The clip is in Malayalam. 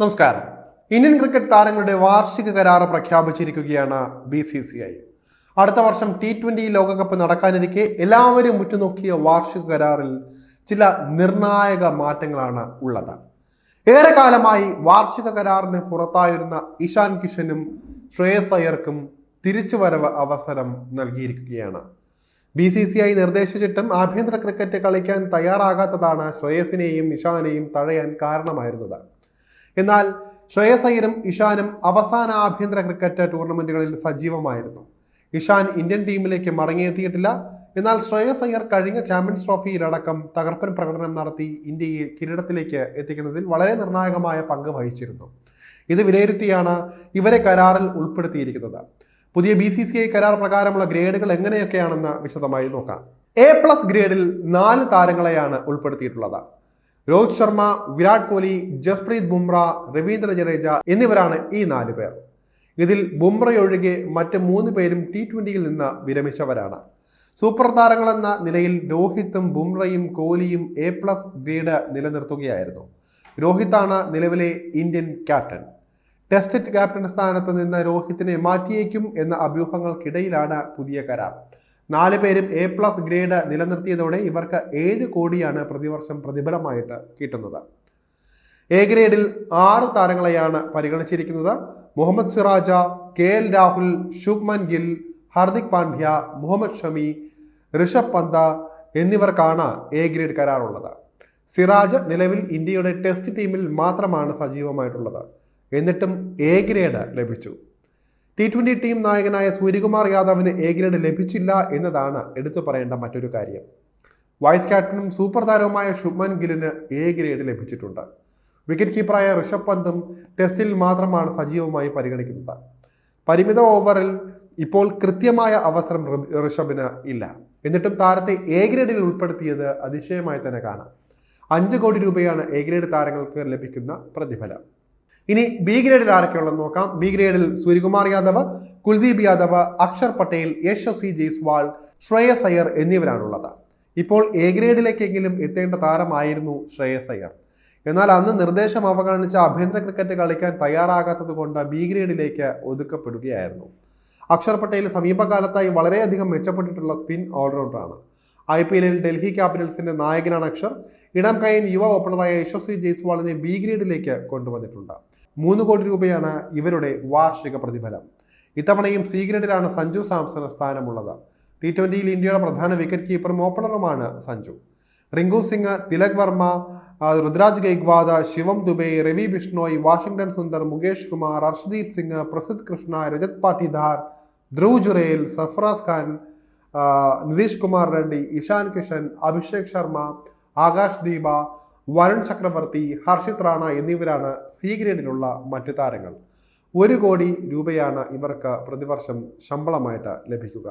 നമസ്കാരം. ഇന്ത്യൻ ക്രിക്കറ്റ് താരങ്ങളുടെ വാർഷിക കരാർ പ്രഖ്യാപിച്ചിരിക്കുകയാണ് ബി സി സി ഐ. അടുത്ത വർഷം ടി ട്വന്റി ലോകകപ്പ് നടക്കാനിരിക്കെ എല്ലാവരും ഉറ്റുനോക്കിയ വാർഷിക കരാറിൽ ചില നിർണായക മാറ്റങ്ങളാണ് ഉള്ളത്. ഏറെക്കാലമായി വാർഷിക കരാറിന് പുറത്തായിരുന്ന ഇഷാൻ കിഷനും ശ്രേയസ് അയ്യർക്കും തിരിച്ചുവരവ് അവസരം നൽകിയിരിക്കുകയാണ്. ബി സി സി ഐ നിർദ്ദേശിച്ചിട്ടും ആഭ്യന്തര ക്രിക്കറ്റ് കളിക്കാൻ തയ്യാറാകാത്തതാണ് ശ്രേയസിനെയും ഇഷാനെയും തഴയാൻ കാരണമായിരുന്നത്. എന്നാൽ ശ്രേയസ് ഇഷാനും അവസാന ആഭ്യന്തര ക്രിക്കറ്റ് ടൂർണമെന്റുകളിൽ സജീവമായിരുന്നു. ഇഷാൻ ഇന്ത്യൻ ടീമിലേക്ക് മടങ്ങിയെത്തിയിട്ടില്ല. എന്നാൽ ശ്രേയസ് അയ്യർ കഴിഞ്ഞ ചാമ്പ്യൻസ് ട്രോഫിയിലടക്കം തകർപ്പൻ പ്രകടനം നടത്തി ഇന്ത്യയെ കിരീടത്തിലേക്ക് എത്തിക്കുന്നതിൽ വളരെ നിർണായകമായ പങ്ക് വഹിച്ചിരുന്നു. ഇത് വിലയിരുത്തിയാണ് ഇവരെ കരാറിൽ ഉൾപ്പെടുത്തിയിരിക്കുന്നത്. പുതിയ ബി സി സി ഐ കരാർ പ്രകാരമുള്ള ഗ്രേഡുകൾ എങ്ങനെയൊക്കെയാണെന്ന് വിശദമായി നോക്കാം. എ പ്ലസ് ഗ്രേഡിൽ നാല് താരങ്ങളെയാണ് ഉൾപ്പെടുത്തിയിട്ടുള്ളത്. രോഹിത് ശർമ്മ വിരാട് കോഹ്ലി ജസ്പ്രീത് ബുംറ രവീന്ദ്ര ജഡേജ എന്നിവരാണ് ഈ നാല് പേർ. ഇതിൽ ബുംറയൊഴികെ മറ്റ് മൂന്ന് പേരും ടി ട്വന്റിയിൽ നിന്ന് വിരമിച്ചവരാണ്. സൂപ്പർ താരങ്ങളെന്ന നിലയിൽ രോഹിത്തും ബുംറയും കോഹ്ലിയും എ പ്ലസ് ഗ്രേഡ് നിലനിർത്തുകയായിരുന്നു. രോഹിത്താണ് നിലവിലെ ഇന്ത്യൻ ക്യാപ്റ്റൻ. ടെസ്റ്റ് ക്യാപ്റ്റൻ സ്ഥാനത്ത് നിന്ന് രോഹിത്തിനെ മാറ്റിയേക്കും എന്ന അഭ്യൂഹങ്ങൾക്കിടയിലാണ് പുതിയ കരാർ. നാല് പേരും എ പ്ലസ് ഗ്രേഡ് നിലനിർത്തിയതോടെ ഇവർക്ക് ഏഴ് കോടിയാണ് പ്രതിവർഷം പ്രതിഫലമായിട്ട് കിട്ടുന്നത്. എ ഗ്രേഡിൽ ആറ് താരങ്ങളെയാണ് പരിഗണിച്ചിരിക്കുന്നത്. മുഹമ്മദ് സിറാജ കെ എൽ രാഹുൽ ശുഭ്മൻ ഗിൽ ഹാർദിക് പാണ്ഡ്യ മുഹമ്മദ് ഷമി ഋഷഭ് പന്ത എന്നിവർക്കാണ് എ ഗ്രേഡ് കരാറുള്ളത്. സിറാജ് നിലവിൽ ഇന്ത്യയുടെ ടെസ്റ്റ് ടീമിൽ മാത്രമാണ് സജീവമായിട്ടുള്ളത്. എന്നിട്ടും എ ഗ്രേഡ് ലഭിച്ചു. ടി ട്വന്റി ടീം നായകനായ സൂര്യകുമാർ യാദവിന് എ ഗ്രേഡ് ലഭിച്ചില്ല എന്നതാണ് എടുത്തു പറയേണ്ട മറ്റൊരു കാര്യം. വൈസ് ക്യാപ്റ്റനും സൂപ്പർ താരവുമായ ശുഭ്മൻ ഗില്ലിന് എ ഗ്രേഡ് ലഭിച്ചിട്ടുണ്ട്. വിക്കറ്റ് കീപ്പറായ ഋഷഭ് പന്തും ടെസ്റ്റിൽ മാത്രമാണ് സജീവമായി പരിഗണിക്കുന്നത്. പരിമിത ഓവറിൽ ഇപ്പോൾ കൃത്യമായ അവസരം ഋഷഭിന് ഇല്ല. എന്നിട്ടും താരത്തെ എ ഗ്രേഡിൽ ഉൾപ്പെടുത്തിയത് അതിശയമായി തന്നെ കാണാം. അഞ്ച് കോടി രൂപയാണ് എ ഗ്രേഡ് താരങ്ങൾക്ക് ലഭിക്കുന്ന പ്രതിഫലം. ഇനി ബി ഗ്രേഡിൽ ആരൊക്കെയുള്ളത് നോക്കാം. ബി ഗ്രേഡിൽ സൂര്യകുമാർ യാദവ് കുൽദീപ് യാദവ് അക്ഷർ പട്ടേൽ യശസ്വി ജയ്സ്വാൾ ശ്രേയസ് അയ്യർ എന്നിവരാണുള്ളത്. ഇപ്പോൾ എ ഗ്രേഡിലേക്കെങ്കിലും എത്തേണ്ട താരമായിരുന്നു ശ്രേയസ് അയ്യർ. എന്നാൽ അന്ന് നിർദ്ദേശം അവഗണിച്ച ആഭ്യന്തര ക്രിക്കറ്റ് കളിക്കാൻ തയ്യാറാകാത്തത് കൊണ്ട് ബി ഗ്രേഡിലേക്ക് ഒതുക്കപ്പെടുകയായിരുന്നു. അക്ഷർ പട്ടേൽ സമീപകാലത്തായി വളരെയധികം മെച്ചപ്പെട്ടിട്ടുള്ള സ്പിൻ ഓൾറൗണ്ടറാണ് ഐ പി എല്ലിൽ ഡൽഹി ക്യാപിറ്റൽസിന്റെ നായകനാണ് അക്ഷർ. ഇടം കൈൻ യുവ ഓപ്പണറായ യശസ്വി ജയ്സ്വാളിനെ ബി ഗ്രേഡിലേക്ക് കൊണ്ടുവന്നിട്ടുണ്ട്. മൂന്ന് കോടി രൂപയാണ് ഇവരുടെ വാർഷിക പ്രതിഫലം. ഇത്തവണയും സി സഞ്ജു സാംസൺ സ്ഥാനമുള്ളത്. ടി ട്വന്റിയിൽ ഇന്ത്യയുടെ പ്രധാന വിക്കറ്റ് കീപ്പറും ഓപ്പണറുമാണ് സഞ്ജു. റിങ്കു സിംഗ് തിലക് വർമ്മ രുദ്രാജ് ഗൈക്വാദ് ശിവം ദുബെ രവി ബിഷ്ണോയ് വാഷിംഗ്ടൺ സുന്ദർ മുകേഷ് കുമാർ ഹർഷദീപ് സിംഗ് പ്രസിദ് കൃഷ്ണ രജത് പാട്ടിദാർ ധ്രുവ് ജുറേൽ സർഫറാസ് ഖാൻ നിതീഷ് കുമാർ റെഡ്ഡി ഇഷാൻ കിഷൻ അഭിഷേക് ശർമ്മ ആകാശ് ദീപ വരുൺ ചക്രവർത്തി ഹർഷിത് റാണ എന്നിവരാണ് സി ഗ്രേഡിലുള്ള മറ്റു താരങ്ങൾ. ഒരു കോടി രൂപയാണ് ഇവർക്ക് പ്രതിവർഷം ശമ്പളമായിട്ട് ലഭിക്കുക.